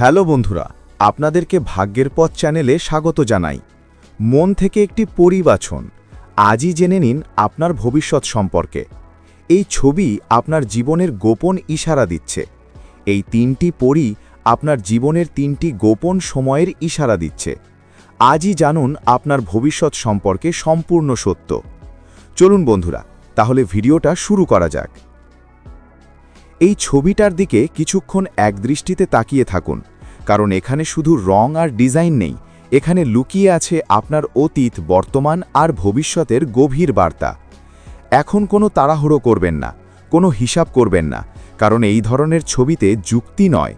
Hello বন্ধুরা, আপনাদেরকে ভাগ্যের পথ চ্যানেলে স্বাগত জানাই। মন থেকে একটি পরিবাচন, আজই জেনে নিন আপনার ভবিষ্যৎ সম্পর্কে। এই ছবি আপনার জীবনের গোপন ইশারা দিচ্ছে। এই তিনটি পরি আপনার জীবনের তিনটি গোপন সময়ের ইশারা দিচ্ছে। আজই জানুন আপনার ভবিষ্যৎ সম্পর্কে সম্পূর্ণ সত্য। চলুন বন্ধুরা, তাহলে ভিডিওটা শুরু করা যাক। এই ছবিটার দিকে কিছুক্ষণ একদৃষ্টিতে তাকিয়ে থাকুন, কারণ এখানে শুধু রং আর ডিজাইন নেই, এখানে লুকিয়ে আছে আপনার অতীত, বর্তমান আর ভবিষ্যতের গভীর বার্তা। এখন কোনো তাড়াহুড়ো করবেন না, কোনো হিসাব করবেন না, কারণ এই ধরনের ছবিতে যুক্তি নয়,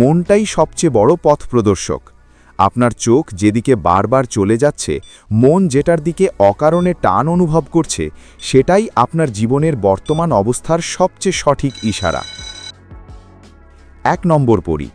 মনটাই সবচেয়ে বড় পথ প্রদর্শক আপনার চোখ যেদিকে বারবার চলে যাচ্ছে, মন যেটার দিকে অকারণে টান অনুভব করছে, সেটাই আপনার জীবনের বর্তমান অবস্থার সবচেয়ে সঠিক ইশারা। এক নম্বর পরি।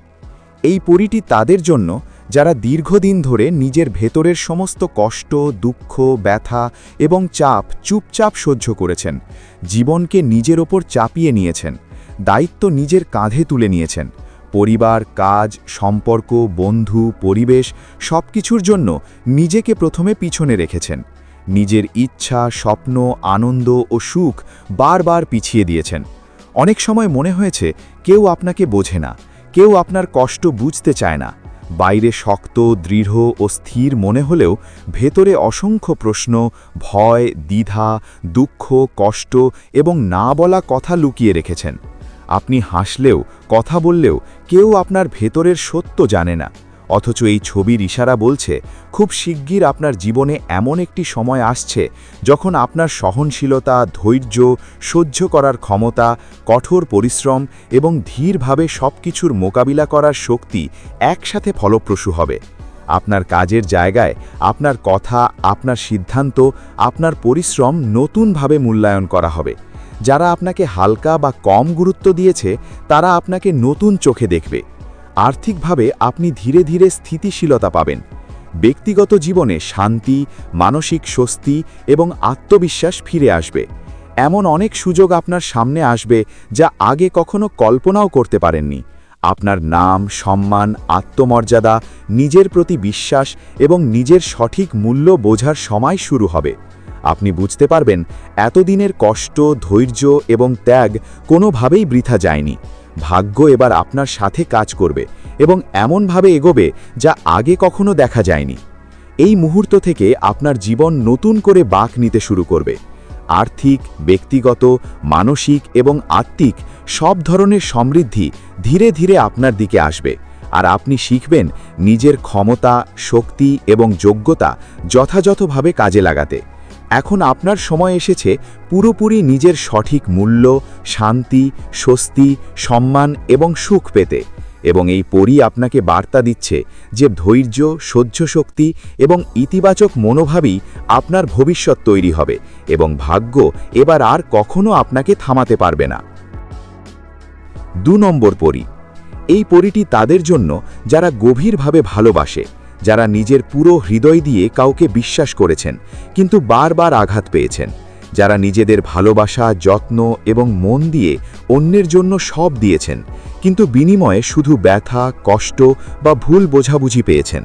এই পরিটি তাদের জন্য যারা দীর্ঘদিন ধরে নিজের ভেতরের সমস্ত কষ্ট, দুঃখ, ব্যথা এবং চাপ চুপচাপ সহ্য করেছেন, জীবনকে নিজের ওপর চাপিয়ে নিয়েছেন, দায়িত্ব নিজের কাঁধে তুলে নিয়েছেন। পরিবার, কাজ, সম্পর্ক, বন্ধু, পরিবেশ সব কিছুর জন্য নিজেকে প্রথমে পিছনে রেখেছেন। নিজের ইচ্ছা, স্বপ্ন, আনন্দ ও সুখ বারবার পিছিয়ে দিয়েছেন। অনেক সময় মনে হয়েছে, কেউ আপনাকে বোঝে না, কেউ আপনার কষ্ট বুঝতে চায় না। বাইরে শক্ত, দৃঢ় ও স্থির মনে হলেও ভেতরে অসংখ্য প্রশ্ন, ভয়, দ্বিধা, দুঃখ, কষ্ট এবং না বলা কথা লুকিয়ে রেখেছেন। আপনি হাসলেও, কথা বললেও কেউ আপনার ভেতরের সত্য জানে না। অথচ এই ছবির ইশারা বলছে, খুব শিগগির আপনার জীবনে এমন একটি সময় আসছে যখন আপনার সহনশীলতা, ধৈর্য, সহ্য করার ক্ষমতা, কঠোর পরিশ্রম এবং ধীরভাবে সব কিছুর মোকাবিলা করার শক্তি একসাথে ফলপ্রসূ হবে। আপনার কাজের জায়গায় আপনার কথা, আপনার সিদ্ধান্ত, আপনার পরিশ্রম নতুনভাবে মূল্যায়ন করা হবে। যারা আপনাকে হালকা বা কম গুরুত্ব দিয়েছে, তারা আপনাকে নতুন চোখে দেখবে। আর্থিকভাবে আপনি ধীরে ধীরে স্থিতিশীলতা পাবেন। ব্যক্তিগত জীবনে শান্তি, মানসিক স্বস্তি এবং আত্মবিশ্বাস ফিরে আসবে। এমন অনেক সুযোগ আপনার সামনে আসবে যা আগে কখনো কল্পনাও করতে পারেননি। আপনার নাম, সম্মান, আত্মমর্যাদা, নিজের প্রতি বিশ্বাস এবং নিজের সঠিক মূল্য বোঝার সময় শুরু হবে। আপনি বুঝতে পারবেন, এতদিনের কষ্ট, ধৈর্য এবং ত্যাগ কোনোভাবেই বৃথা যায়নি। ভাগ্য এবার আপনার সাথে কাজ করবে এবং এমনভাবে এগোবে যা আগে কখনো দেখা যায়নি। এই মুহূর্ত থেকে আপনার জীবন নতুন করে বাঁক নিতে শুরু করবে। আর্থিক, ব্যক্তিগত, মানসিক এবং আত্মিক সব ধরনের সমৃদ্ধি ধীরে ধীরে আপনার দিকে আসবে আর আপনি শিখবেন নিজের ক্ষমতা, শক্তি এবং যোগ্যতা যথাযথভাবে কাজে লাগাতে। এখন আপনার সময় এসেছে পুরোপুরি নিজের সঠিক মূল্য, শান্তি, স্বস্তি, সম্মান এবং সুখ পেতে। এবং এই পরি আপনাকে বার্তা দিচ্ছে যে ধৈর্য, সহ্য শক্তি এবং ইতিবাচক মনোভাবই আপনার ভবিষ্যৎ তৈরি হবে এবং ভাগ্য এবার আর কখনো আপনাকে থামাতে পারবে না। দু নম্বর পরি। এই পরিটি তাদের জন্য যারা গভীরভাবে ভালোবাসে। যারা নিজের পুরো হৃদয় দিয়ে কাউকে বিশ্বাস করেছেন, কিন্তু বারবার আঘাত পেয়েছেন। যারা নিজেদের ভালোবাসা, যত্ন এবং মন দিয়ে অন্যের জন্য সব দিয়েছেন, কিন্তু বিনিময়ে শুধু ব্যথা, কষ্ট বা ভুল বোঝাবুঝি পেয়েছেন।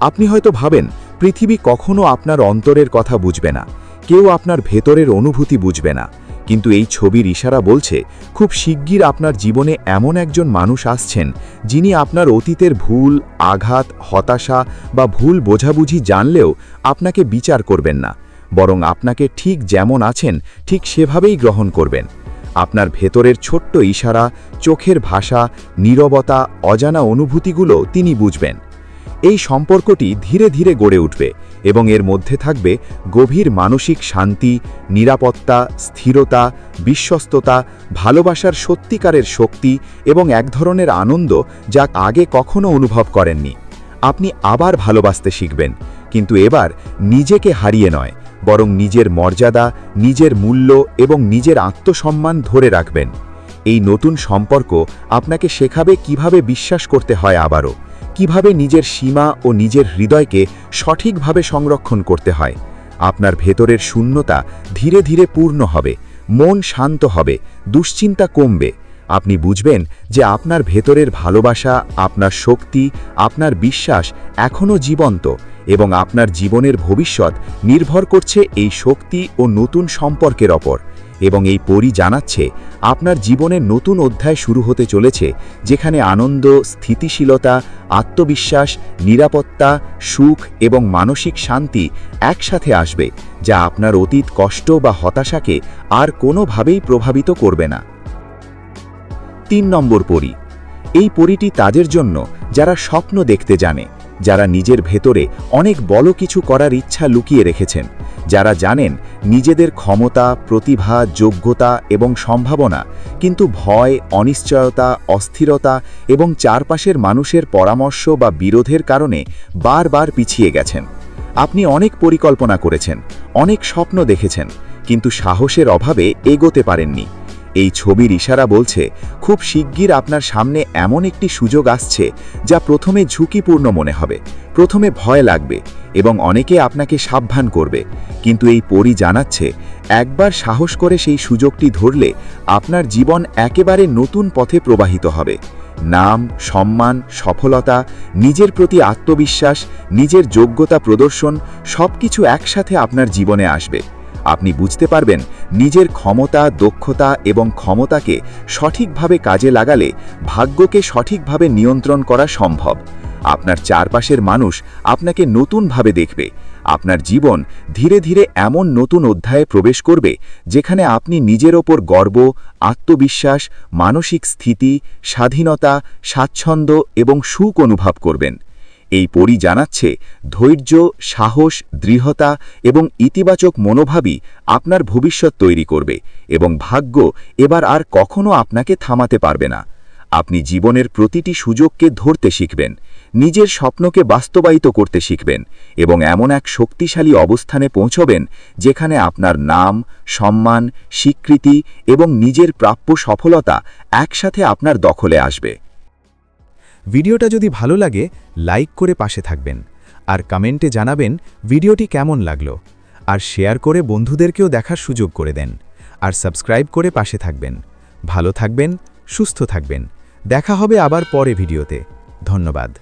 আপনি হয়তো ভাবেন, পৃথিবী কখনো আপনার অন্তরের কথা বুঝবে না, কেউ আপনার ভেতরের অনুভূতি বুঝবে না। কিন্তু এই ছবির ইশারা বলছে, খুব শিগগির আপনার জীবনে এমন একজন মানুষ আসছেন, যিনি আপনার অতীতের ভুল, আঘাত, হতাশা বা ভুল বোঝাবুঝি জানলেও আপনাকে বিচার করবেন না। বরং আপনাকে ঠিক যেমন আছেন, ঠিক সেভাবেই গ্রহণ করবেন। আপনার ভেতরের ছোট্ট ইশারা, চোখের ভাষা, নীরবতা, অজানা অনুভূতিগুলো তিনি বুঝবেন। এই সম্পর্কটি ধীরে ধীরে গড়ে উঠবে। এবং এর মধ্যে থাকবে গভীর মানসিক শান্তি, নিরাপত্তা, স্থিরতা, বিশ্বস্ততা, ভালোবাসার সত্যিকারের শক্তি এবং এক ধরনের আনন্দ যা আগে কখনো অনুভব করেননি। আপনি আবার ভালোবাসতে শিখবেন, কিন্তু এবার নিজেকে হারিয়ে নয়, বরং নিজের মর্যাদা, নিজের মূল্য এবং নিজের আত্মসম্মান ধরে রাখবেন। এই নতুন সম্পর্ক আপনাকে শেখাবে কীভাবে বিশ্বাস করতে হয় আবারও। কীভাবে নিজের সীমা ও নিজের হৃদয়কে সঠিকভাবে সংরক্ষণ করতে হয়? আপনার ভেতরের শূন্যতা ধীরে ধীরে পূর্ণ হবে, মন শান্ত হবে, দুশ্চিন্তা কমবে। আপনি বুঝবেন যে আপনার ভেতরের ভালোবাসা, আপনার শক্তি, আপনার বিশ্বাস এখনও জীবন্ত এবং আপনার জীবনের ভবিষ্যৎ নির্ভর করছে এই শক্তি ও নতুন সম্পর্কের ওপর। এবং এই পরি জানাচ্ছে, আপনার জীবনের নতুন অধ্যায় শুরু হতে চলেছে, যেখানে আনন্দ, স্থিতিশীলতা, আত্মবিশ্বাস, নিরাপত্তা, সুখ এবং মানসিক শান্তি একসাথে আসবে, যা আপনার অতীত কষ্ট বা হতাশাকে আর কোনোভাবেই প্রভাবিত করবে না। তিন নম্বর পরি, এই পরিটি তাদের জন্য যারা স্বপ্ন দেখতে জানে। যারা নিজের ভেতরে অনেক বড় কিছু করার ইচ্ছা লুকিয়ে রেখেছেন, যারা জানেন নিজেদের ক্ষমতা, প্রতিভা, যোগ্যতা এবং সম্ভাবনা, কিন্তু ভয়, অনিশ্চয়তা, অস্থিরতা এবং চারপাশের মানুষের পরামর্শ বা বিরোধের কারণে বারবার পিছিয়ে গেছেন। আপনি অনেক পরিকল্পনা করেছেন, অনেক স্বপ্ন দেখেছেন, কিন্তু সাহসের অভাবে এগোতে পারেননি। এই ছবির ইশারা বলছে, খুব শিগগির আপনার সামনে এমন একটি সুযোগ আসছে যা প্রথমে ঝুঁকিপূর্ণ মনে হবে, প্রথমে ভয় লাগবে এবং অনেকে আপনাকে সাবধান করবে। কিন্তু এই পরি জানাচ্ছে, একবার সাহস করে সেই সুযোগটি ধরলে আপনার জীবন একেবারে নতুন পথে প্রবাহিত হবে। নাম, সম্মান, সফলতা, নিজের প্রতি আত্মবিশ্বাস, নিজের যোগ্যতা প্রদর্শন সবকিছু একসাথে আপনার জীবনে আসবে। আপনি বুঝতে পারবেন নিজের ক্ষমতা, দক্ষতা এবং ক্ষমতাকে সঠিকভাবে কাজে লাগালে ভাগ্যকে সঠিকভাবে নিয়ন্ত্রণ করা সম্ভব। আপনার চারপাশের মানুষ আপনাকে নতুনভাবে দেখবে। আপনার জীবন ধীরে ধীরে এমন নতুন অধ্যায়ে প্রবেশ করবে যেখানে আপনি নিজের ওপর গর্ব, আত্মবিশ্বাস, মানসিক স্থিতি, স্বাধীনতা, স্বাচ্ছন্দ্য এবং সুখ অনুভব করবেন। এই পরি জানাচ্ছে, ধৈর্য, সাহস, দৃঢ়তা এবং ইতিবাচক মনোভাবই আপনার ভবিষ্যৎ তৈরি করবে এবং ভাগ্য এবার আর কখনো আপনাকে থামাতে পারবে না। আপনি জীবনের প্রতিটি সুযোগকে ধরতে শিখবেন, নিজের স্বপ্নকে বাস্তবায়িত করতে শিখবেন এবং এমন এক শক্তিশালী অবস্থানে পৌঁছবেন যেখানে আপনার নাম, সম্মান, স্বীকৃতি এবং নিজের প্রাপ্য সফলতা একসাথে আপনার দখলে আসবে। ভিডিওটা যদি ভালো লাগে, লাইক করে পাশে থাকবেন। আর কমেন্টে জানাবেন ভিডিওটি কেমন লাগল। আর শেয়ার করে বন্ধুদেরকেও দেখার সুযোগ করে দেন। আর সাবস্ক্রাইব করে পাশে থাকবেন। ভালো থাকবেন, সুস্থ থাকবেন। দেখা হবে আবার পরে ভিডিওতে। ধন্যবাদ।